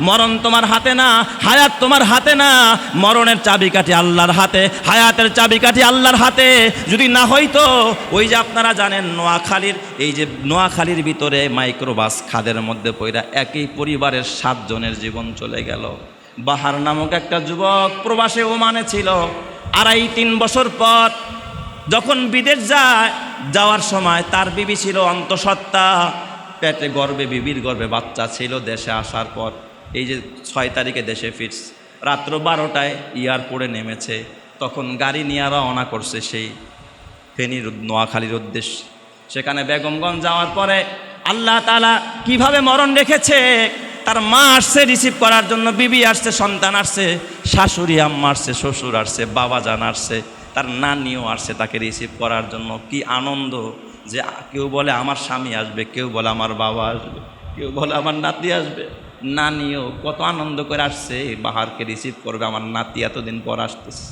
মরণ তোমার হাতে না, হায়াত তোমার হাতে না। মরণের চাবিকাঠি আল্লাহর হাতে, হায়াতের চাবিকাঠি আল্লাহর হাতে। যদি না হইতো, ওই যে আপনারা জানেন নোয়াখালীর, এই যে নোয়াখালীর ভিতরে মাইক্রোবাস খাদের মধ্যে পইরা একই পরিবারের সাতজনের জীবন চলে গেল। বাহার নামক একটা যুবক প্রবাসে ওমানে ছিল। আড়াই, তিন বছর পর যখন বিদেশ যায়, যাওয়ার সময় তার বিবি ছিল অন্তঃসত্ত্বা। পেটে গর্বে, বিবির গর্বে বাচ্চা ছিল দেশে আসার পর। এই যে ছয় তারিখে দেশে ফিরস রাত্র বারোটায় এয়ারপোর্টে নেমেছে। তখন গাড়ি নিয়ে রওনা করছে সেই ফেনীর নোয়াখালীর উদ্দেশ্যে। সেখানে বেগমগঞ্জ যাওয়ার পরে আল্লাহ তালা কীভাবে মরণ রেখেছে? তার মা আসছে রিসিভ করার জন্য, বিবি আসছে, সন্তান আসছে, শাশুড়ি, আম্মা আসছে, শ্বশুর আসছে, বাবা, জান আসছে, তার নানিও আসছে তাকে রিসিভ করার জন্য। কি আনন্দ যে কেউ বলে আমার স্বামী আসবে, কেউ বলে আমার বাবা আসবে, কেউ বলে আমার নাতি আসবে। নানিও কত আনন্দ করে আসছে, বাহারকে রিসিভ করবে, আমার নাতি এতদিন পর আসতেছে।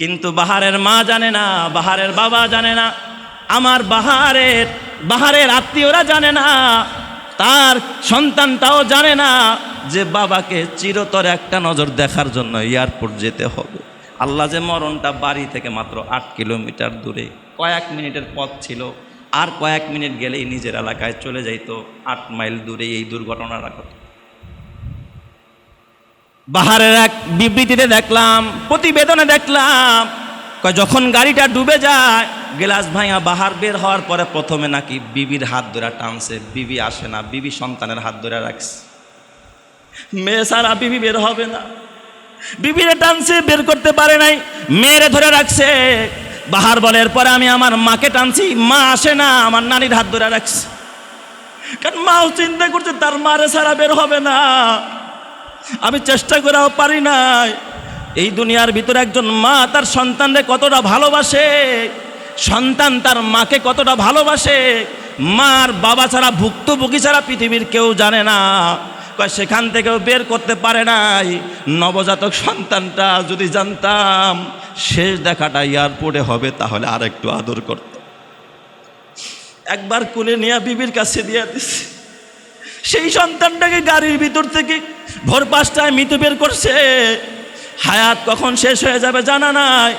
কিন্তু বাহারের মা জানে না, বাহারের বাবা জানে না, আমার বাহারের বাহারের আত্মীয়রা জানে না, তার সন্তানটাও জানে না যে বাবাকে চিরতর একটা নজর দেখার জন্য এয়ারপোর্ট যেতে হবে। আল্লাহ যে মরণটা বাড়ি থেকে মাত্র আট কিলোমিটার দূরে, কয়েক মিনিটের পথ ছিল, আর কয়েক মিনিট গেলেই নিজের এলাকায় চলে যাইতো, আট মাইল দূরে এই দুর্ঘটনাটা ঘটে বাহারের এক বিবৃতিতে দেখলাম, প্রতিবেদনে দেখলাম যখন গাড়িটা ডুবে যায়, গ্লাস ভাইয়া বাহার বের হওয়ার পরে প্রথমে নাকি বিবির হাত ধরে টানছে, বিবি আসে না, বিবি সন্তানের হাত ধরে রাখছে। মেয়ে সারা বিবি বের হবে না। বিবিরে টানছে, বের করতে পারে নাই, মেয়েরে ধরে রাখছে। বাহার বলে, এরপরে আমি আমার মাকে টানছি, মা আসে না, আমার নানির হাত ধরে রাখছে। কারণ মাও চিন্তা করছে, তার মারে সারা বের হবে না। আমি চেষ্টা করেও পারি নাই। এই দুনিয়ার ভিতরে একজন মা তার সন্তানরে কতটা ভালোবাসে, সন্তান তার মাকে কতটা ভালোবাসে, মার বাবা ছাড়া, ভুক্তভোগী ছাড়া পৃথিবীর কেউ জানে না। সেখান থেকেও বের করতে পারে নাই। নবজাতক সন্তানটা যদি জানতাম, শেষ দেখাটা এয়ারপোর্টে হবে, তাহলে আর একটু আদর করত। একবার কুলে নিয়ে বিবির কাছে দিয়ে দিছে। সেই সন্তানটাকে গাড়ির ভিতর থেকে ভোর পাঁচটায় মৃত বের করছে। হায়াত কখন শেষ হয়ে যাবে জানা নাই।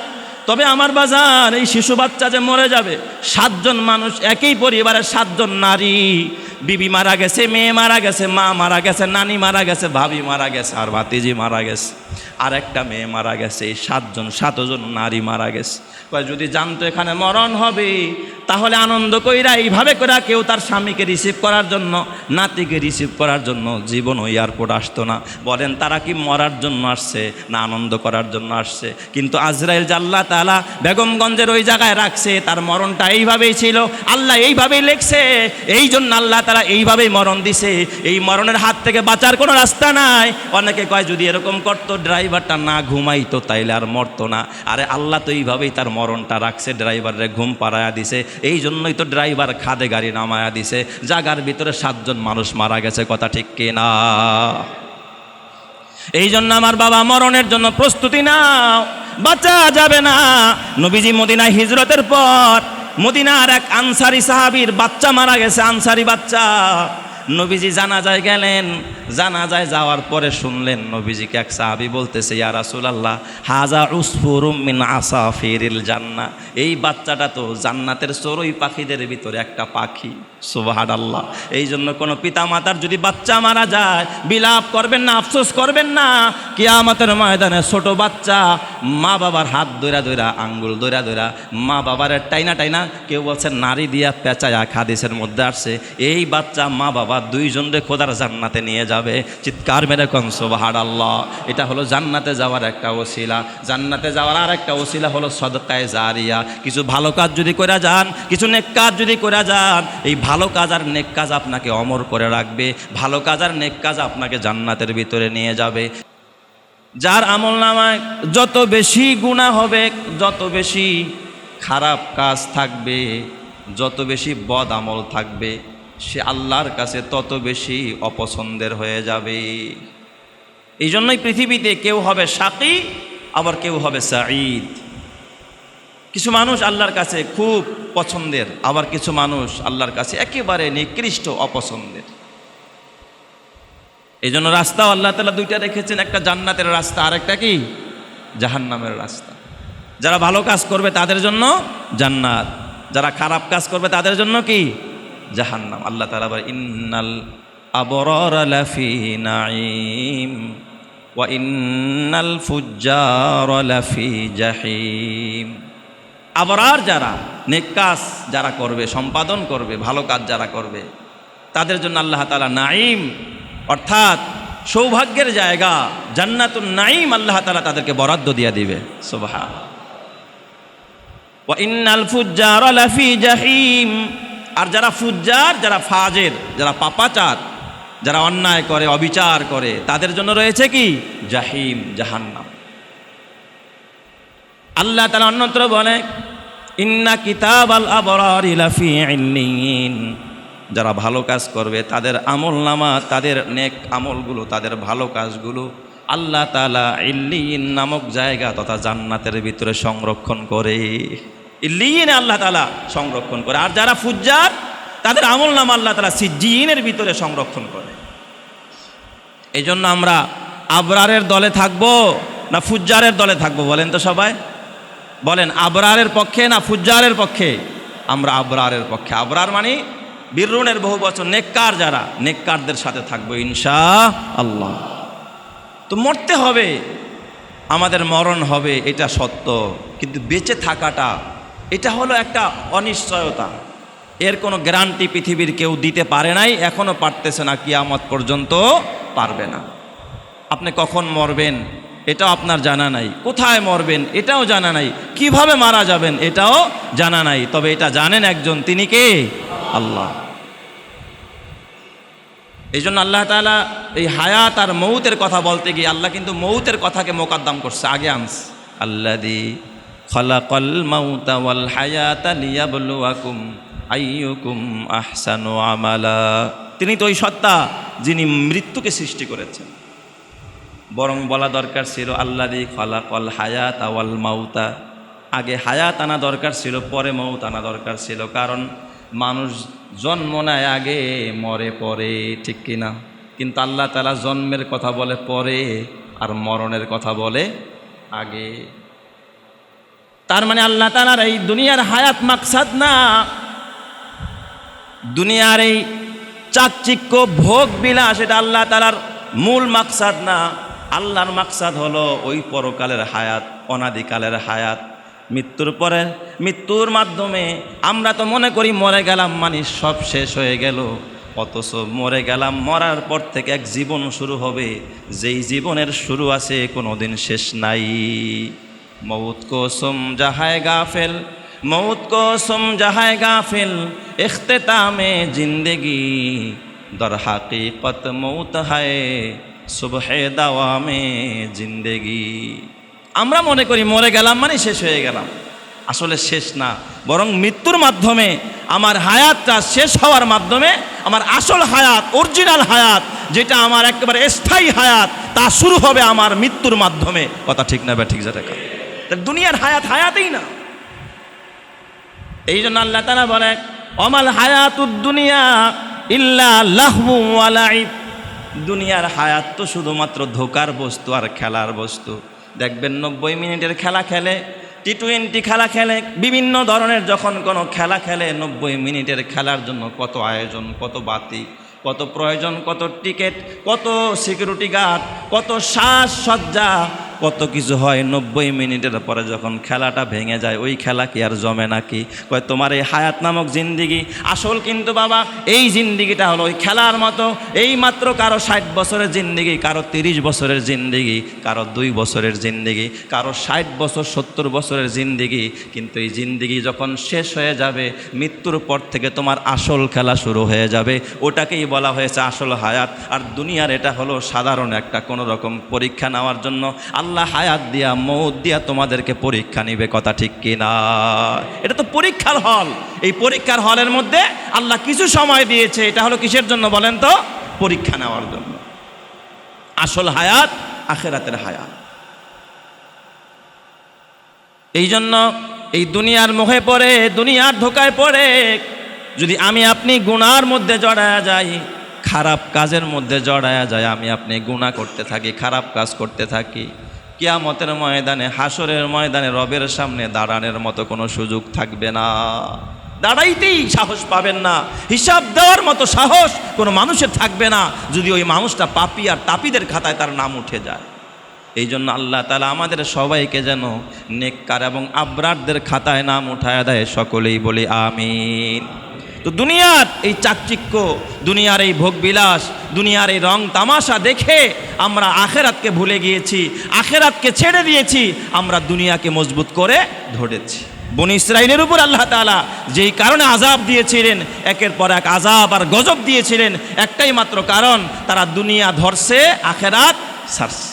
তবে আমার বাজার এই শিশু বাচ্চা যে মরে যাবে, সাতজন মানুষ, একই পরিবারের সাতজন নারী। বিবি মারা গেছে, মেয়ে মারা গেছে, মা মারা গেছে, নানি মারা গেছে, ভাবি মারা গেছে, আর ভাতিজি মারা গেছে, আর একটা মেয়ে মারা গেছে, এই সাতজন সাতজন নারী মারা গেছে। যদি জানতো এখানে মরণ হবে, তাহলে আনন্দ কইরা এইভাবে করে কেউ তার স্বামীকে রিসিভ করার জন্য, নাতিকে রিসিভ করার জন্য জীবন ওই এয়ারপোর্ট আসতো না। বলেন, তারা কি মরার জন্য আসছে, না আনন্দ করার জন্য আসছে? কিন্তু আজরাইল জাল্লা তালা বেগমগঞ্জের ওই জায়গায় রাখছে, তার মরণটা এইভাবেই ছিল, আল্লাহ এইভাবেই লেখছে এই জন্য আল্লাহ তারা এইভাবেই মরণ দিছে। এই মরণের হাত থেকে বাঁচার কোনো রাস্তা নাই। অনেকে কয়, যদি এরকম করতো, ড্রাইভারটা না ঘুমাইতো, তাইলে আর মরতো না। আরে আল্লাহ তো এইভাবেই তার মরণটা রাখছে ড্রাইভারে ঘুম পাড়ায়া দিছে। এই জন্যই তো ড্রাইভার খাদে গাড়ি নামায়া দিছে। জাগার ভিতরে সাতজন মানুষ মারা গেছে, কথা ঠিক কিনা এই জন্য আমার বাবা মরণের জন্য প্রস্তুতি নাও, বাঁচা যাবে না। নবীজি মদিনা হিজরতের পর মদিনার এক আনসারি সাহাবির বাচ্চা মারা গেছে আনসারি বাচ্চা। নবীজি জানাজায় গেলেন। জানাজায় যাওয়ার পরে শুনলেন, নবীজিকে এক সাহাবি বলতেছে, ইয়া রাসূলুল্লাহ হাজা উসফুরুম মিন আসাফিরিল জান্নাহ। এই বাচ্চাটা তো জান্নাতের চড়ুই পাখিদের ভিতরে একটা পাখি সুবাহান আল্লাহ এই জন্য কোনো পিতামাতার যদি বাচ্চা মারা যায়, বিলাপ করবেন না, আফসোস করবেন না, কিয়ামতের ময়দানে ছোট বাচ্চা মা বাবার হাত দৈরা দৈরা আঙ্গুল দৈরা দৈরা মা বাবার টাইনা টাইনা কেউ বলছে, নারী দিয়া পেঁচায়া খাদিসের মধ্যে আসছে, এই বাচ্চা মা বাবা দুইজনরে খোদার জান্নাতে নিয়ে যাবে। চিৎকার মেরে কন সোবাহার আল্লাহ এটা হলো জান্নাতে যাওয়ার একটা ওসিলা। জান্নাতে যাওয়ার আর একটা ওসিলা হলো সদকায় জারিয়া। কিছু ভালো কাজ যদি করে যান, কিছু নেক কাজ যদি করে যান, এই ভালো কাজ আর নেক কাজ আপনাকে অমর করে রাখবে। ভালো কাজ আর নেক কাজ আপনাকে জান্নাতের ভিতরে নিয়ে যাবে। যার আমল নামায় যত বেশি গুণা হবে, যত বেশি খারাপ কাজ থাকবে, যত বেশি বদ আমল থাকবে সে আল্লাহর কাছে তত বেশি অপছন্দের হয়ে যাবে। এই জন্যই পৃথিবীতে কেউ হবে সাকি, আবার কেউ হবে সাঈদ। কিছু মানুষ আল্লাহর কাছে খুব পছন্দের, আবার কিছু মানুষ আল্লাহর কাছে একেবারে নিকৃষ্ট অপছন্দের। এই জন্য রাস্তাও আল্লাহ তালা দুইটা রেখেছেন, একটা জান্নাতের রাস্তা আর একটা কি? জাহান্নামের রাস্তা। যারা ভালো কাজ করবে তাদের জন্য জান্নাত, যারা খারাপ কাজ করবে তাদের জন্য কি? জাহান্নাম। আল্লাহ তালা বলে, ইন্নাল আবরর লাফি নাইম ওয়া ইন্নাল ফুজ্জার লাফি জাহিম। আবরার যারা, নেক যারা করবে, সম্পাদন করবে, ভালো কাজ যারা করবে, তাদের জন্য আল্লাহ তালা নাইম অর্থাৎ সৌভাগ্যের জায়গা, জান্নাতুন নাইম আল্লাহ তালা তাদেরকে বরাদ্দ দিয়ে দিবে। ওয়া ইন্নাল ফুজ্জার লাফি জাহিম। আর যারা ফুজ্জার, যারা ফাজের, যারা পাপাচার, যারা অন্যায় করে, অবিচার করে, তাদের জন্য রয়েছে কি? জাহিম, জাহান্নাম। আল্লাহ তালা অন্যত্র বলে, ইন্না কিতাব আল যারা ভালো কাজ করবে, তাদের আমল নামা, তাদের নেক আমলগুলো, তাদের ভালো কাজগুলো আল্লাহ তালা ইল্লিন নামক জায়গা তথা জান্নাতের ভিতরে সংরক্ষণ করে। ইল্লিনে আল্লাহ তালা সংরক্ষণ করে। আর যারা ফুজ্জার, তাদের আমল নাম আল্লাহ তালা সিজিনের ভিতরে সংরক্ষণ করে। এই জন্য আমরা আবরারের দলে থাকব না ফুজ্জারের দলে থাকব বলেন তো সবাই? বলেন, আবরারের পক্ষে না ফুজ্জারের পক্ষে? আমরা আবরারের পক্ষে। আবরার মানে বীররুণের বহু বছর নেককার যারা, নেককারদের সাথে থাকব ইনশা আল্লাহ তো মরতে হবে, আমাদের মরণ হবে, এটা সত্য। কিন্তু বেঁচে থাকাটা এটা হলো একটা অনিশ্চয়তা। এর কোনো গ্যারান্টি পৃথিবীর কেউ দিতে পারে নাই এখনও পারতেছে না, কিয়ামত পর্যন্ত পারবে না। আপনি কখন মরবেন, এটাও আপনার জানা নাই। কোথায় মরবেন, এটাও জানা নাই। কীভাবে মারা যাবেন, এটাও জানা নাই। তবে এটা জানেন একজন, তিনি কে? আল্লাহ। এই জন্য আল্লাহ তালা এই হায়াত আর মৌতের কথা বলতে গিয়ে আল্লাহ কিন্তু মৌতের কথাকে মোকাদ্দাম করছে। আগে আনস। আল্লাদি খলাকল মাউতা ওয়াল হায়াতা লিয়াবলুয়াকুম আইয়ুকুম আহসানু আমালা। তিনি তো ওই সত্তা যিনি মৃত্যুকে সৃষ্টি করেছেন। বরং বলা দরকার ছিল, আল্লাদি খলাকল হায়াত আওয়াল মাউতা। আগে হায়াত আনা দরকার ছিল, পরে মৌত আনা দরকার ছিল। কারণ মানুষ জন্ম নেয় আগে, মরে পরে, ঠিক কিনা কিন্তু আল্লাহ তালা জন্মের কথা বলে পরে, আর মরণের কথা বলে আগে। তার মানে আল্লাহ তালার এই দুনিয়ার হায়াত মাকসাদ না। দুনিয়ার এই চাকচিক্য ভোগ বিলাস, এটা আল্লাহ তালার মূল মাকসাদ না। আল্লাহর মাকসাদ হলো ওই পরকালের হায়াত, অনাদিকালের হায়াত। মৃত্যুর পরে, মৃত্যুর মাধ্যমে আমরা তো মনে করি মরে গেলাম মানে সব শেষ হয়ে গেল। অথচ মরে গেলাম, মরার পর থেকে এক জীবন শুরু হবে। যেই জীবনের শুরু আছে কোনো দিন শেষ নাই। মৌত কোসম জাহায় গাফেল, মৌত কোসম জাহায় গাফেল, ইখতেতামে জিন্দগি, দর হাকিকত মৌত হায়, সুবহে দাওয়ামে জিন্দেগি। আমরা মনে করি মরে গেলাম মানে শেষ হয়ে গেলাম। আসলে শেষ না, বরং মৃত্যুর মাধ্যমে, আমার হায়াতটা শেষ হওয়ার মাধ্যমে, আমার আসল হায়াত, অরিজিনাল হায়াত, যেটা আমার একেবারে স্থায়ী হায়াত, তা শুরু হবে আমার মৃত্যুর মাধ্যমে। কথা ঠিক না বা ঠিক যেটা? দুনিয়ার হায়াত হায়াতেই না। এই জন্য আল্লাহ তালা বলে অমাল লাহু ওয়ালাইব দুনিয়ার হায়াত তো শুধুমাত্র ধোকার বস্তু আর খেলার বস্তু। দেখবেন নব্বই মিনিটের খেলা খেলে টি টোয়েন্টি খেলা খেলে, বিভিন্ন ধরনের যখন কোনো খেলা খেলে, নব্বই মিনিটের খেলার জন্য কত আয়োজন, কত বাতি, কত প্রয়োজন, কত টিকিট, কত সিকিউরিটি গার্ড, কত শ্বাস সজ্জা কত কিছু হয়, নব্বই মিনিটের পরে যখন খেলাটা ভেঙে যায়, ওই খেলা কি আর জমে নাকি? কয়, তোমার এই হায়াত নামক জিন্দিগি, আসল কিন্তু বাবা, এই জিন্দিগিটা হলো ওই খেলার মতো, এই মাত্র কারও ষাট বছরের জিন্দিগি, কারও তিরিশ বছরের জিন্দিগি, কারও দুই বছরের জিন্দিগি, কারও ষাট বছর, সত্তর বছরের জিন্দিগি। কিন্তু এই জিন্দিগি যখন শেষ হয়ে যাবে, মৃত্যুর পর থেকে তোমার আসল খেলা শুরু হয়ে যাবে। ওটাকেই বলা হয়েছে আসল হায়াত। আর দুনিয়ার এটা হলো সাধারণ একটা কোনো রকম পরীক্ষা নেওয়ার জন্য আল্লাহ হায়াত দিয়া, মৌত দিয়া তোমাদেরকে পরীক্ষা নিবে, কথা ঠিক কিনা? এটা তো পরীক্ষার হল। এই পরীক্ষার হলের মধ্যে আল্লাহ কিছু সময় দিয়েছে, এটা হলো কিসের জন্য বলেন তো? পরীক্ষা নেওয়ার জন্য। আসল হায়াত আখেরাতের হায়াত। এই জন্য এই দুনিয়ার মুখে পড়ে, দুনিয়ার ধোকায় পড়ে, যদি আমি আপনি গুনার মধ্যে জড়ায়া যাই, খারাপ কাজের মধ্যে জড়ায়া যায় আমি আপনি গুণা করতে থাকি, খারাপ কাজ করতে থাকি কিয়ামতের ময়দানে হাসরের ময়দানে রবের সামনে দাঁড়ানোর মতো কোনো সুযোগ থাকবে না। দাঁড়াইতেই সাহস পাবেন না। হিসাব দেওয়ার মতো সাহস কোনো মানুষের থাকবে না, যদি ওই মানুষটা পাপি আর তাপিদের খাতায় তার নাম উঠে যায়। এই জন্য আল্লাহ তালা আমাদের সবাইকে যেন নেককার এবং আবরারদের খাতায় নাম উঠায় দেয়, সকলেই বলি আমিন। তো দুনিয়ার এই চাকচিক্য, দুনিয়ার এই ভোগবিলাস, দুনিয়ার এই রং তামাশা দেখে আমরা আখেরাতকে ভুলে গিয়েছি, আখেরাতকে ছেড়ে দিয়েছি, আমরা দুনিয়াকে মজবুত করে ধরেছি। বন ইসরায়েলের উপর আল্লাহ তালা যেই কারণে আজাব দিয়েছিলেন, একের পর এক আজাব আর গজব দিয়েছিলেন, একটাই মাত্র কারণ, তারা দুনিয়া ধরছে, আখেরাত সারছে।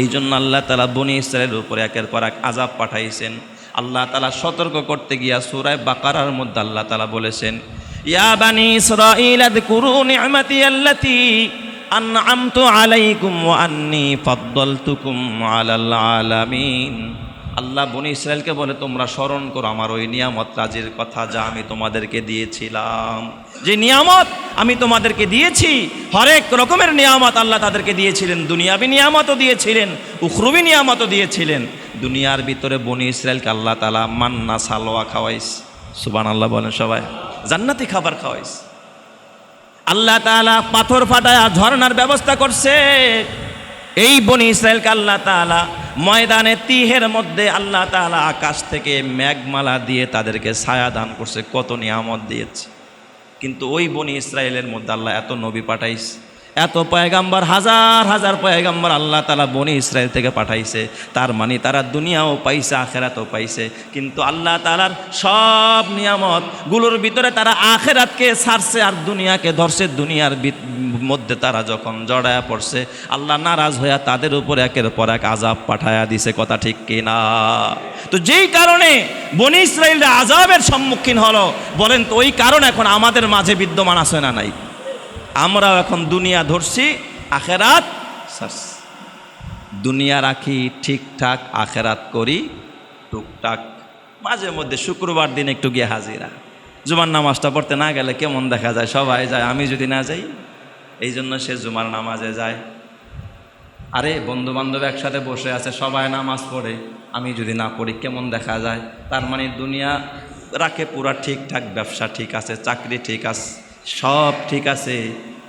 এই জন্য আল্লাহ তালা বনি ইসরায়েলের উপরে একের পর এক আজাব পাঠাইছেন। আল্লাহ তালা সতর্ক করতে গিয়া সুরায় বাকারার মধ্যে আল্লাহ তালা বলেছেন আলাইকুম আলামিন। আল্লাহ বনি ইসরায়েলকে বলে, তোমরা স্মরণ করো, আমার ওই নিয়ামত রাজির কথা যা আমি তোমাদেরকে দিয়েছিলাম। যে নিয়ামত আমি তোমাদেরকে দিয়েছি, হরেক রকমের নিয়ামত আল্লাহ তাদেরকে দিয়েছিলেন। দুনিয়াবি নিয়ামতও দিয়েছিলেন, উখরুবি নিয়ামতও দিয়েছিলেন। দুনিয়ার ভিতরে বনি ইসরায়েলকে আল্লাহ তালা মান্না সালোয়া খাওয়াইস সুবান আল্লাহ বলেন সবাই, জান্নাতি খাবার খাওয়াইস। আল্লাহ তাআলা পাথর ফাটায় ঝর্ণার ব্যবস্থা করছে। এই বনি ইসরায়েলকে আল্লাহ তাআলা ময়দানে তিহের মধ্যে আল্লাহ তাআলা আকাশ থেকে মেঘমালা দিয়ে তাদেরকে ছায়া দান করছে, কত নিয়ামত দিয়েছে। কিন্তু ওই বনি ইসরায়েলের মধ্যে আল্লাহ এত নবী পাঠাইছে। এত পয়গাম্বার, হাজার হাজার পয়গাম্বার আল্লাহ তালা বনি ইসরায়েল থেকে পাঠাইছে। তার মানে তারা দুনিয়াও পাইছে, আখেরাতও পাইছে। কিন্তু আল্লাহ তালার সব নিয়ামত, গুলোর ভিতরে তারা আখেরাতকে ছাড়ছে আর দুনিয়াকে ধরছে। দুনিয়ার মধ্যে তারা যখন জড়ায়া পড়ছে, আল্লাহ নারাজ হইয়া তাদের উপর একের পর এক আজাব পাঠায়া দিছে। কথা ঠিক কিনা তো যেই কারণে বনি ইসরায়েলরা আজাবের সম্মুখীন হলো, বলেন তো ওই কারণ এখন আমাদের মাঝে বিদ্যমান আছে না নাই? আমরাও এখন দুনিয়া ধরছি, আখেরাত। দুনিয়া রাখি, ঠিকঠাক আখেরাত করি, টুকটাক। মাঝে মধ্যে শুক্রবার দিন একটু গিয়ে হাজিরা। জুমার নামাজটা পড়তে না গেলে কেমন দেখা যায়? সবাই যায়, আমি যদি না যাই, এই জন্য সে জুমার নামাজে যায়। আরে বন্ধু বান্ধব একসাথে বসে আছে, সবাই নামাজ পড়ে, আমি যদি না পড়ি কেমন দেখা যায়? তার মানে দুনিয়া রাখে পুরা ঠিকঠাক, ব্যবসা ঠিক আছে, চাকরি ঠিক আছে। সব ঠিক আছে,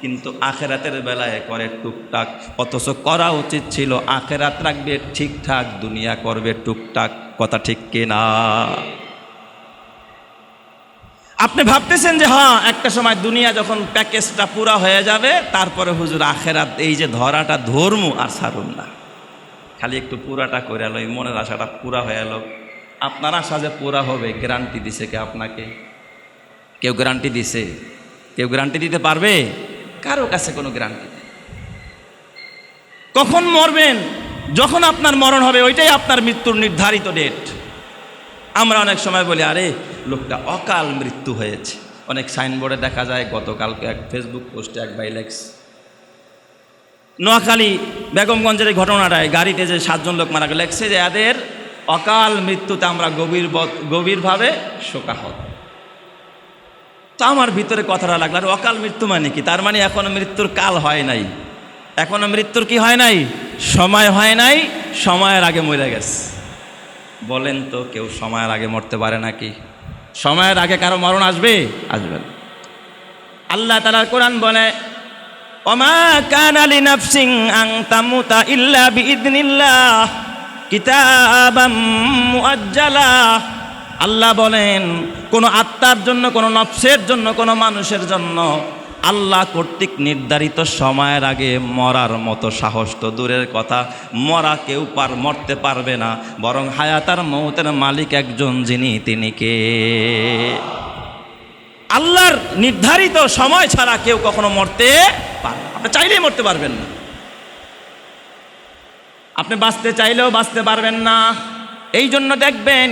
কিন্তু আখেরাতের বেলায় করে টুকটাক। অথচ করা উচিত ছিল আখেরাত রাখবে, ঠিকঠাক, দুনিয়া করবে টুকটাক। কথা ঠিক কিনা? আপনি ভাবতেছেন যে হ্যাঁ একটা সময় দুনিয়া যখন প্যাকেজটা পুরা হয়ে যাবে, তারপরে হুজুর আখেরাত, এই যে ধরাটা ধর্ম আর ছাড়ুন না। খালি একটু পুরাটা করে এলো এই মনের আশাটা পুরা হয়ে এলো। আপনার আশা যে পুরা হবে গ্যারান্টি দিছে কে আপনাকে? কেউ গ্যারান্টি দিছে? কেউ গ্যারান্টি দিতে পারবে? কারও কাছে কোনো গ্যারান্টি কখন মরবেন? যখন আপনার মরণ হবে, ওইটাই আপনার মৃত্যুর নির্ধারিত ডেট আমরা অনেক সময় বলি, আরে, লোকটা অকাল মৃত্যু হয়েছে। অনেক সাইনবোর্ডে দেখা যায়, গতকালকে এক ফেসবুক পোস্টে এক বাই বাইলেক্স নোয়াখালী বেগমগঞ্জের এই ঘটনাটায় গাড়িতে যে সাতজন লোক মারা গেল লেখছে যে এদের অকাল মৃত্যুতে আমরা গভীর গভীরভাবে শোকাহত। তো আমার ভিতরে কথাটা লাগল, আর অকাল মৃত্যু মানে কি? তার মানে এখনও মৃত্যুর কাল হয় নাই। এখনও মৃত্যুর কি হয় নাই? সময় হয় নাই, সময়ের আগে মরে গেছে। বলেন তো, কেউ সময়ের আগে মরতে পারে নাকি? সময়ের আগে কারও মরণ আসবে? আসবে। আল্লাহ তালার কোরআন বলে, ওমা কান আং ইল্লা কিতাবাম আল্লাহ বলেন, কোনো আত্মার জন্য, কোনো নফসের জন্য, কোনো মানুষের জন্য আল্লাহ কর্তৃক নির্ধারিত সময়ের আগে মরার মতো সাহস তো দূরের কথা। মরা কেউ পার, মরতে পারবে না, বরং হায়াতার মৌতের মালিক একজন যিনি, তিনি কে? আল্লাহর নির্ধারিত সময় ছাড়া কেউ কখনো মরতে পারবে আপনি চাইলেই মরতে পারবেন না। আপনি বাঁচতে চাইলেও বাঁচতে পারবেন না। এই জন্য দেখবেন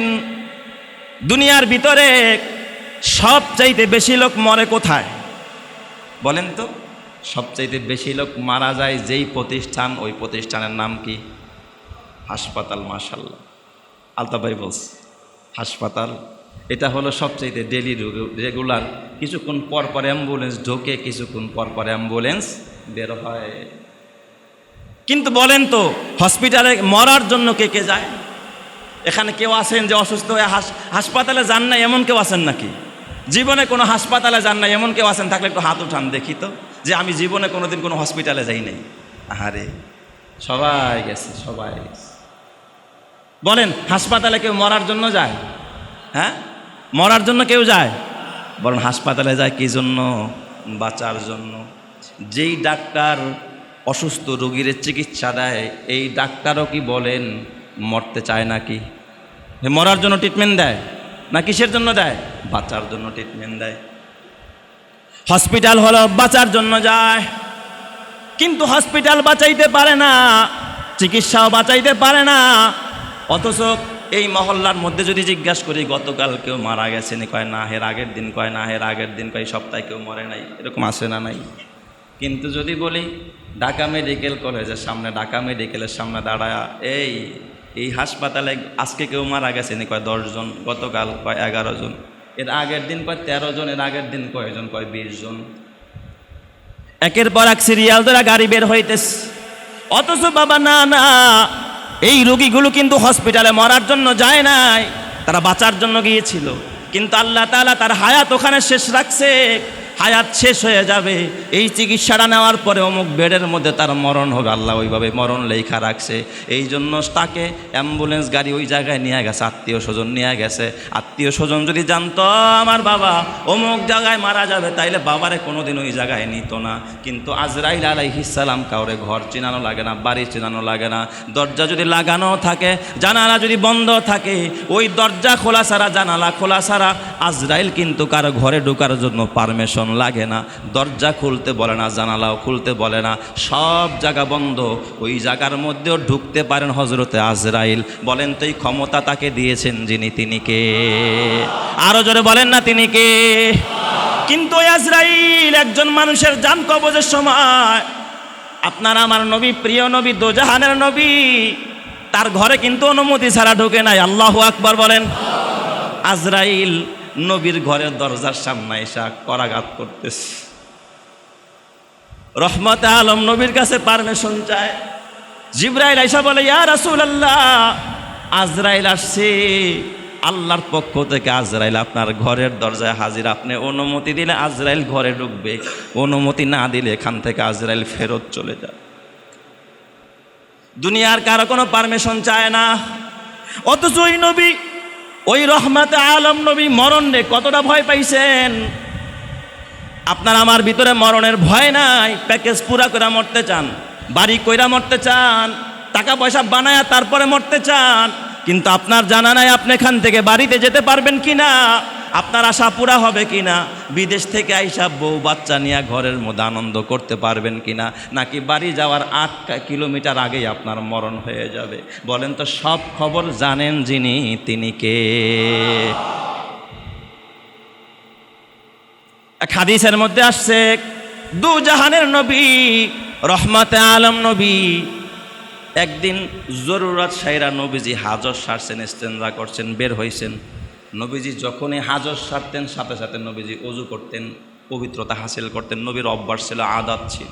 দুনিয়ার ভিতরে সবচাইতে বেশি লোক মরে কোথায়? বলেন তো, সবচাইতে বেশি লোক মারা যায় যেই প্রতিষ্ঠান, ওই প্রতিষ্ঠানের নাম কি? হাসপাতাল মাশাল্লাহ আলতাবাই বলস হাসপাতাল, এটা হলো সবচাইতে ডেলি রেগুলার কিছুক্ষণ পর পর অ্যাম্বুলেন্স ঢোকে, কিছুক্ষণ পর পর অ্যাম্বুলেন্স বের হয়। কিন্তু বলেন তো হসপিটালে মরার জন্য কে কে যায়? এখানে কেউ আছেন যে অসুস্থ হয়ে হাস- হাসপাতালে যান না এমন কেউ আছেন নাকি? জীবনে কোনো হাসপাতালে যান না এমন কেউ আছেন? থাকলে একটু হাত উঠান, দেখি তো, যে আমি জীবনে কোনোদিন কোনো হসপিটালে যাই নাই। আহারে, সবাই গেছে সবাই গেছে। বলেন, হাসপাতালে কেউ মরার জন্য যায়? হ্যাঁ? মরার জন্য কেউ যায়? বলেন, হাসপাতালে যায় কি জন্য? বাঁচার জন্য। যেই ডাক্তার অসুস্থ রোগীর চিকিৎসা দেয়, এই ডাক্তারও কি বলেন? মরতে চায় নাকি? মরার জন্য ট্রিটমেন্ট দেয় না কিসের জন্য দেয়? বাঁচার জন্য ট্রিটমেন্ট দেয়। হসপিটাল হলো বাঁচার জন্য যায়। কিন্তু হসপিটাল বাঁচাইতে পারে না, চিকিৎসাও বাঁচাইতে পারে না। অথচ এই মহল্লার মধ্যে যদি জিজ্ঞাসা করি, গতকাল কেউ মারা গেছে নি কয় না হের আগের দিন, কয় না হের আগের দিন, কয় সপ্তাহে কেউ মরে নাই, এরকম আসে না নাই? কিন্তু যদি বলি, ঢাকা মেডিকেল কলেজের সামনে, ঢাকা মেডিকেলের সামনে দাঁড়ায়, এই এই হাসপাতালে আজকে কেউ মারা গেছে নি কয় দশজন, গতকাল কয় এগারো জন এর আগের দিন কয় তেরো জন এর আগের দিন কয়জন? কয় বিশ জন একের পর এক সিরিয়াল দ্বারা গাড়ি বের হইতেছে। অথচ বাবা, না না, এই রোগীগুলো কিন্তু হসপিটালে মরার জন্য যায় নাই। তারা বাঁচার জন্য গিয়েছিল। কিন্তু আল্লাহ তালা তার হায়াত ওখানে শেষ রাখছে। হায়াত শেষ হয়ে যাবে। এই চিকিৎসাটা নেওয়ার পরে অমুক বেডের মধ্যে তার মরণ হবে। আল্লাহ ওইভাবে মরণ লেখা রাখছে। এই জন্য তাকে অ্যাম্বুলেন্স গাড়ি ওই জায়গায় নিয়ে গেছে, আত্মীয় স্বজন নিয়ে গেছে। আত্মীয় স্বজন যদি জানতো, আমার বাবা অমুক জায়গায় মারা যাবে, তাইলে বাবারে কোনোদিন ওই জায়গায় নিত না। কিন্তু আজরাইল আলাইহিসালাম কাউরে ঘর চেনানো লাগে না, বাড়ি চেনানো লাগে না। দরজা যদি লাগানো থাকে, জানালা যদি বন্ধ থাকে, ওই দরজা খোলা ছাড়া জানালা খোলা ছাড়া আজরাইল কিন্তু কারও ঘরে ঢোকার জন্য পারমিশন লাগে না। দরজা খুলতে বলে না, জানালাও খুলতে বলে না। সব জায়গা বন্ধ। ওই জায়গার মধ্যেও ঢুকতে পারেন হজরতে আজরাইল। বলেন, তো এই ক্ষমতা তাকে দিয়েছেন যিনি, তিনি কে? আরও জোরে বলেন না, তিনি কে? কিন্তু আজরাইল একজন মানুষের জান কবজের সময়। আপনার আমার নবী, প্রিয় নবী, দোজাহানের নবী, তার ঘরে কিন্তু অনুমতি ছাড়া ঢোকে নাই। আল্লাহ আকবার বলেন। আজরাইল নবীর ঘরের দরজার সামনে এসা করাঘাত করতেছে। রহমতে আলম নবীর কাছে পারমিশন চায়। জিব্রাইল আইসা বলে, ইয়া রাসূল আল্লাহ আজরাইল আসছে। আল্লাহর পক্ষ থেকে আজরাইল আপনার ঘরের দরজায় হাজির। আপনি অনুমতি দিলে আজরাইল ঘরে ঢুকবে। অনুমতি না দিলে এখান থেকে আজরাইল ফেরত চলে যায় দুনিয়ার কারও কোনো পারমিশন চায় না। অথচ নবী ওই রহমাতে আলম নবী মরণ কতটা ভয় পাইছেন? আপনার আমার ভিতরে মরণের ভয় নাই। প্যাকেজ পুরা করে মরতে চান, বাড়ি কইরা মরতে চান, টাকা পয়সা বানায়া তারপরে মরতে চান। কিন্তু আপনার জানা নাই আপনি এখান থেকে বাড়িতে যেতে পারবেন কি না আপনার আশা পুরা হবে কি না বিদেশ থেকে আইসা বউ বাচ্চা নিয়ে ঘরের মধ্যে আনন্দ করতে পারবেন কি না নাকি বাড়ি যাওয়ার আট কিলোমিটার আগেই আপনার মরণ হয়ে যাবে? বলেন তো, সব খবর জানেন যিনি, তিনি কে? এক হাদিসের মধ্যে আসছে, দু জাহানের নবী, রহমাতে আলম নবী, একদিন জরুরত সাইরা নবীজি হাজর সারছেন ইস্তেনরা করছেন, বের হয়েছেন নবীজি যখনই হাজর সারতেন, সাথে সাথে নবীজি অজু করতেন, পবিত্রতা হাসিল করতেন, নবীর অভ্যাস ছিল আদাত ছিল।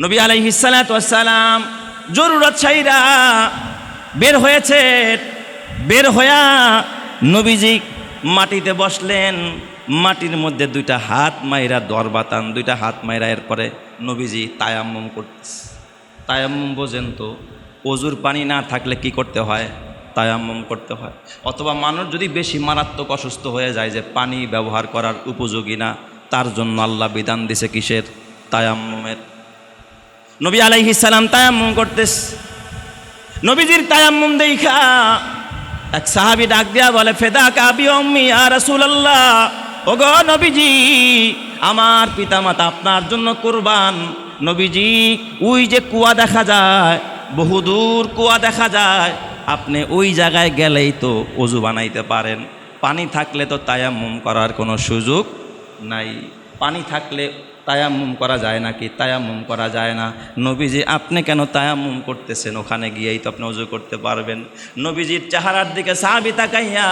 নবী আলাইহিসালাম জরুরত সাইরা বের হয়েছে। বের হইয়া নবীজি মাটিতে বসলেন। মাটির মধ্যে দুইটা হাত মাইরা দরবাতান দুইটা হাত মাইরা এরপরে নবীজি তায়াম্মম করতেছে। তায়াম্মম বোঝেন তো, অজুর পানি না থাকলে কি করতে হয়? তায়াম্মম করতে হয়। অথবা মানুষ যদি বেশি মারাত্মক অসুস্থ হয়ে যায় যে পানি ব্যবহার করার উপযোগী না, তার জন্য আল্লাহ বিধান দিছে কিসের? তায়াম্মমের। নবী আলাইহিস সালাম তায়াম্মুম করতেস। নবীজির তায়াম্মম দেখা এক সাহাবী ডাক দিয়া বলে ফেদা কাবি অম্মি আর রাসূলুল্লাহ। ওগো নবীজি, আমার পিতামাতা আপনার জন্য কুরবান। নবীজি ওই যে কুয়া দেখা যায়, বহুদূর কুয়া দেখা যায় আপনি ওই জায়গায় গেলেই তো অজু বানাইতে পারেন। পানি থাকলে তো তায়াম্মুম করার কোনো সুযোগ নাই। পানি থাকলে তায়াম্মুম করা যায় নাকি? তায়াম্মুম করা যায় না। নবীজি, আপনি কেন তায়াম্মুম করতেছেন? ওখানে গিয়েই তো আপনি অজু করতে পারবেন। নবীজির চেহারার দিকে সাহাবি তাকাইয়া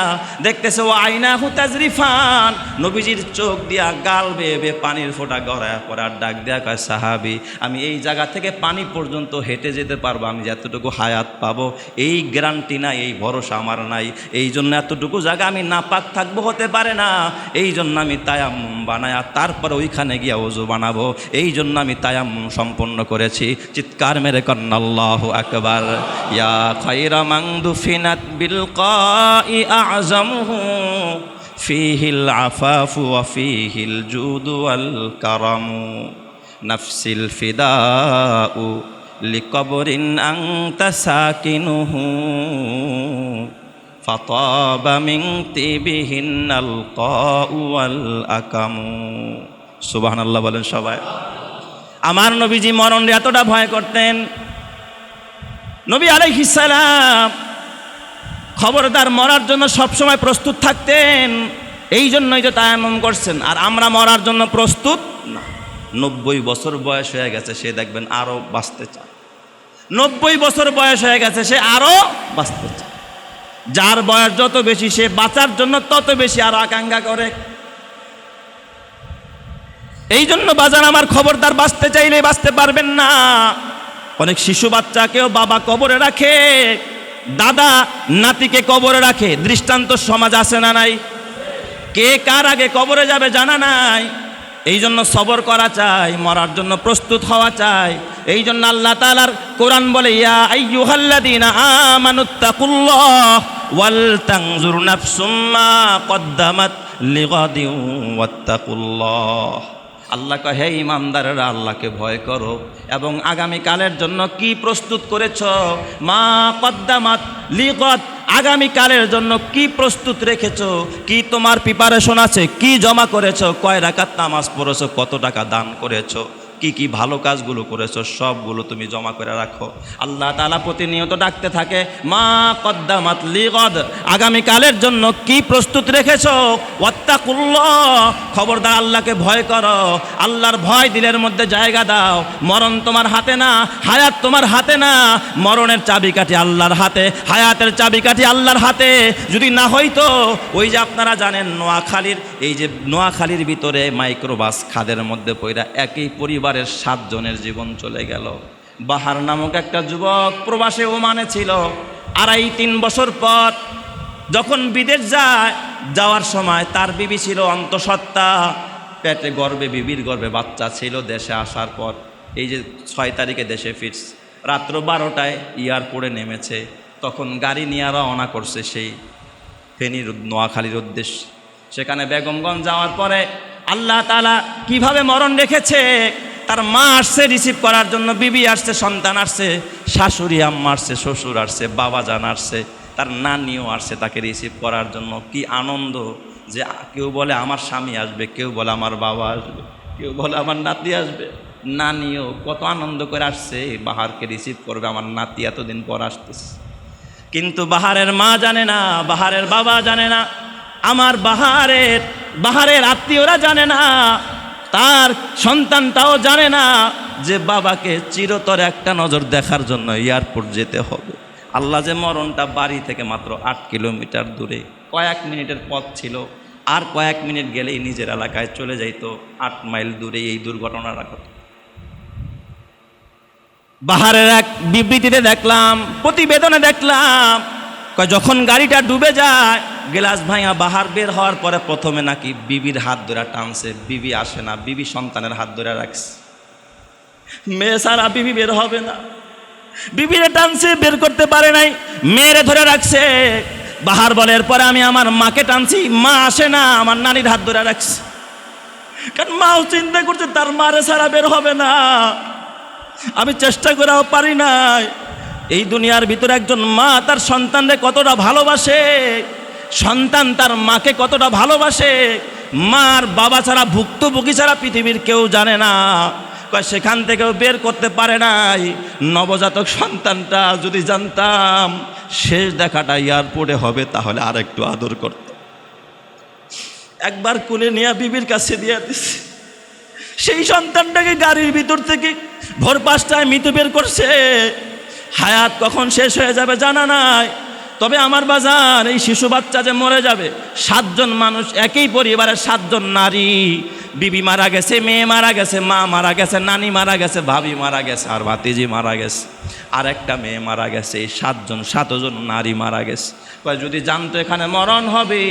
দেখতেছে, ও আয়না হুতাজরিফান নবীজির চোখ দিয়া গাল বেয়ে বেয়ে পানির ফোঁটা গড়ায় পড়ার ডাক দেয়া কয়, সাহাবি, আমি এই জায়গা থেকে পানি পর্যন্ত হেঁটে যেতে পারব। আমি যতটুকু হায়াত পাবো, এই গ্যারান্টি নাই, এই ভরসা আমার নাই। এই জন্য এতটুকু জায়গা আমি নাপাক থাকব হতে পারে না। এই জন্য আমি তায়াম্মুম বানায়া তারপর ওইখানে গিয়া ওজু বানাবো এই জন্য আমি তায়াম্মুম সম্পন্ন করেছি চিৎকার মেরে কন্নাল্লাহ আকবার ইয়া খাইরা মাংদু ফিনাত বিল কাই আযমহু ফিহিল আফাফু ওয়া ফিহিল জুদু ওয়াল কারামু নাফসিল ফিদাউ লিকবরিন আংতা সাকিনুহু فطاب من طيبهن القاء والأكم সুবাহান আল্লাহ বলেন সবাই। আমার নবীজি মরণ এতটা ভয় করতেন। নবী আলাইহিসালাম খবরদার মরার জন্য সবসময় প্রস্তুত থাকতেন। এই জন্যই তো তায়াম্মম করছেন। আর আমরা মরার জন্য প্রস্তুত না। নব্বই বছর বয়স হয়ে গেছে, সে দেখবেন আরও বাঁচতে চায়। নব্বই বছর বয়স হয়ে গেছে, সে আরও বাঁচতে চায়। যার বয়স যত বেশি, সে বাঁচার জন্য তত বেশি আরও আকাঙ্ক্ষা করে। এই জন্য বাজার আমার খবরদার বাঁচতে চাইলে বাঁচতে পারবেন না। অনেক শিশু বাচ্চাকেও বাবা কবরে রাখে, দাদা নাতিকে কবরে রাখে। দৃষ্টান্ত সমাজ আছে না নাই? কে কার আগে কবরে যাবে জানা নাই? এই জন্য সবর করা চাই, মরার জন্য প্রস্তুত হওয়া চাই। এই জন্য আল্লাহ তাআলার কোরআন বলে, ইয়া আল্লাহ কয়, হে ইমানদারেরা, আল্লাহকে ভয় করো। এবং আগামীকালের জন্য কি প্রস্তুত করেছ? মা কদ্দামাত লিগত, আগামীকালের জন্য কি প্রস্তুত রেখেছ? কি তোমার প্রিপারেশন আছে? কি জমা করেছ? কয় রাকাত নামাজ পড়েছ? কত টাকা দান করেছ? কি কি ভালো কাজগুলো করেছ, সবগুলো তুমি জমা করে রাখো। আল্লাহ তালা প্রতিনিয়ত ডাকতে থাকে, মা কদ্দামাত লিগদ আগামীকালের জন্য কি প্রস্তুত রেখেছো? ওয়াত্তাকুল্লাহ, খবরদার আল্লাহকে ভয় করো। আল্লাহর ভয় দিলের মধ্যে জায়গা দাও। মরণ তোমার হাতে না, হায়াত তোমার হাতে না। মরণের চাবিকাঠি আল্লাহর হাতে, হায়াতের চাবিকাঠি আল্লাহর হাতে। যদি না হইতো, ওই যে আপনারা জানেন নোয়াখালীর, এই যে নোয়াখালীর ভিতরে মাইক্রোবাস খাদের মধ্যে পইরা একই পরিবারের সাতজনের জীবন চলে গেল। বাহার নামক একটা যুবক প্রবাসে ওমানে ছিল। আড়াই, তিন বছর পর যখন বিদেশ যায়, যাওয়ার সময় তার বিবি ছিল অন্তঃসত্ত্বা। পেটে গর্বে বিবির গর্বে বাচ্চা ছিল দেশে আসার পর। এই যে ছয় তারিখে দেশে ফিরস রাত্র বারোটায় এয়ারপোর্টে নেমেছে। তখন গাড়ি নিয়ে রওনা করছে সেই ফেনীর নোয়াখালীর উদ্দেশ্যে। সেখানে বেগমগঞ্জ যাওয়ার পরে আল্লাহ তালা কীভাবে মরণ রেখেছে? তার মা আসছে রিসিভ করার জন্য, বিবি আসছে, সন্তান আসছে, শাশুড়ি আম্মা আসছে, শ্বশুর আসছে, বাবা জান আসছে, তার নানিও আসছে তাকে রিসিভ করার জন্য। কি আনন্দ যে কেউ বলে আমার স্বামী আসবে, কেউ বলে আমার বাবা আসবে, কেউ বলে আমার নাতি আসবে। নানিও কত আনন্দ করে আসছে, বাহারকে রিসিভ করবে, আমার নাতি এতদিন পর আসতেছে। কিন্তু বাহারের মা জানে না, বাহারের বাবা জানে না, আমার বাহারের বাহারের আত্মীয়রা জানে না তার সন্তানটাও জানে না যে বাবাকে চিরতর একটা নজর দেখার জন্য এয়ারপোর্ট যেতে হবে। আল্লাহ যে মরণটা বাড়ি থেকে মাত্র আট কিলোমিটার দূরে, কয়েক মিনিটের পথ ছিল। আর কয়েক মিনিট গেলেই নিজের এলাকায় চলে যাইতো আট মাইল দূরে এই দুর্ঘটনাটা ঘটে বাহারের এক বিবৃতিতে দেখলাম, প্রতিবেদনে দেখলাম যখন গাড়িটা ডুবে যায়, গ্লাস ভাঙা বাহার বের হওয়ার পরে প্রথমে নাকি বিবির হাত ধরে টানছে। বিবি আসে না, বিবি সন্তানের হাত ধরে রাখছে। মেয়ে সারা বিবি বের হবে না। বিবিরে টানছে, বের করতে পারে নাই। মেয়েরে ধরে রাখছে। বাহার বলে, এরপরে আমি আমার মাকে টানছি, মা আসে না, আমার নানির হাত ধরে রাখছে। কারণ মাও চিন্তা করছে, তার মারে সারা বের হবে না। আমি চেষ্টা করাও পারি নাই। এই দুনিয়ার ভিতরে একজন মা তার সন্তানরে কতটা ভালোবাসে, সন্তান তার মাকে কতটা ভালোবাসে, মার বাবা ছাড়া, ভুক্তভোগী ছাড়া পৃথিবীর কেউ জানে না। সেখান থেকেও বের করতে পারে নাই। নবজাতক সন্তানটা যদি জানতাম, শেষ দেখাটা এয়ারপোর্টে হবে, তাহলে আর একটু আদর করত। একবার কুলে নিয়ে বিবির কাছে দিয়ে দিছে। সেই সন্তানটাকে গাড়ির ভিতর থেকে ভোর পাঁচটায় মৃত্যু বের করছে। হায়াত কখন শেষ হয়ে যাবে জানা নাই। তবে আমার বাজার, এই শিশু বাচ্চা যে মরে যাবে, সাতজন মানুষ, একই পরিবারের সাতজন নারী। বিবি মারা গেছে, মেয়ে মারা গেছে, মা মারা গেছে, নানি মারা গেছে, ভাবি মারা গেছে, আর ভাতিজি মারা গেছে, আর একটা মেয়ে মারা গেছে, এই সাতজন সাতজন নারী মারা গেছে। যদি জানতো এখানে মরণ হবে,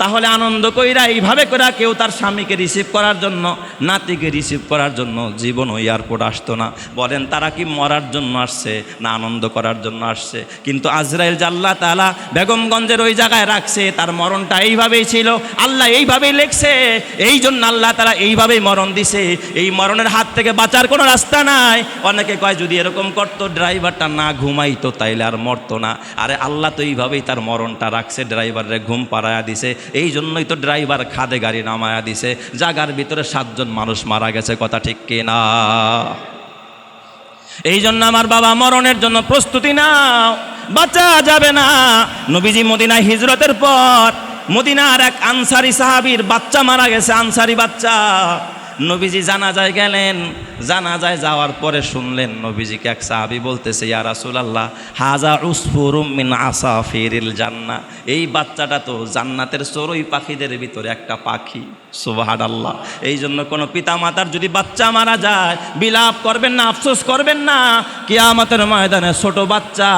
তাহলে আনন্দ কইরা এইভাবে কইরা কেউ তার স্বামীকে রিসিভ করার জন্য, নাতিকে রিসিভ করার জন্য জীবন ওই এয়ারপোর্ট আসতো না। বলেন, তারা কি মরার জন্য আসছে, না আনন্দ করার জন্য আসছে? কিন্তু আজরাইল জাল্লা তালা বেগমগঞ্জের ওই জায়গায় রাখছে, তার মরণটা এইভাবেই ছিল, আল্লাহ এইভাবেই লেখছে এই জন্য আল্লাহ তারা এইভাবেই মরণ দিছে। এই মরণের হাত থেকে বাঁচার কোনো রাস্তা নাই। অনেকে কয়, যদি এরকম করতো, ড্রাইভারটা না ঘুমাইতো, তাইলে আর মরতো না। আরে আল্লাহ তো এইভাবেই তার মরণটা রাখছে ড্রাইভারে ঘুম পাড়ায়া দিছে। এই জন্যই তো ড্রাইভার খাদে গাড়ি নামায়া দিছে। জাগার ভিতরে সাতজন মানুষ মারা গেছে, কথা ঠিক কিনা এই জন্য আমার বাবা মরণের জন্য প্রস্তুতি নাও, বাঁচা যাবে না। নবীজি মদিনা হিজরতের পর মদিনার এক আনসারি সাহাবির বাচ্চা মারা গেছে আনসারি বাচ্চা। নবীজি জানাজায় গেলেন। জানাজায় যাওয়ার পরে শুনলেন, নবীজিকে এক সাহাবি বলতেছে, ইয়া রাসূলুল্লাহ হাজা মিন আসাফিরিল জান্নাহ। এই বাচ্চাটা তো জান্নাতের চড়ুই পাখিদের ভিতরে একটা পাখি সুবাহান আল্লাহ এই জন্য কোনো পিতামাতার যদি বাচ্চা মারা যায়, বিলাপ করবেন না, আফসোস করবেন না, কিয়ামতের ময়দানে ছোট বাচ্চা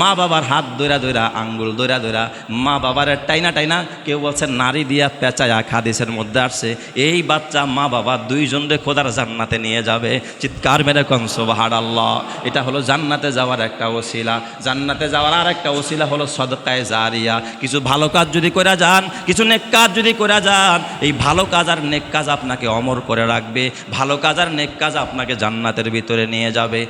মা বাবার হাত দৈরা দৈরা আঙ্গুল দৈরা দৈরা মা বাবার টাইনা টাইনা কেউ বলছে, নারী দিয়া পেঁচায়া খাদিসের মধ্যে আসছে। এই বাচ্চা মা বাবা দুইজনরে খোদার জান্নাতে নিয়ে যাবে। চিৎকার মেরে কনসো বাহার আল্লাহ এটা হলো জান্নাতে যাওয়ার একটা ওসিলা। জান্নাতে যাওয়ার আর একটা ওসিলা হলো সদকায় জারিয়া। কিছু ভালো কাজ যদি করে যান, কিছু নেক কাজ যদি করে যান, এই ভালো কাজ আর নেক কাজ আপনাকে অমর করে রাখবে। ভালো কাজ আর নেক কাজ আপনাকে জান্নাতের ভিতরে নিয়ে যাবে।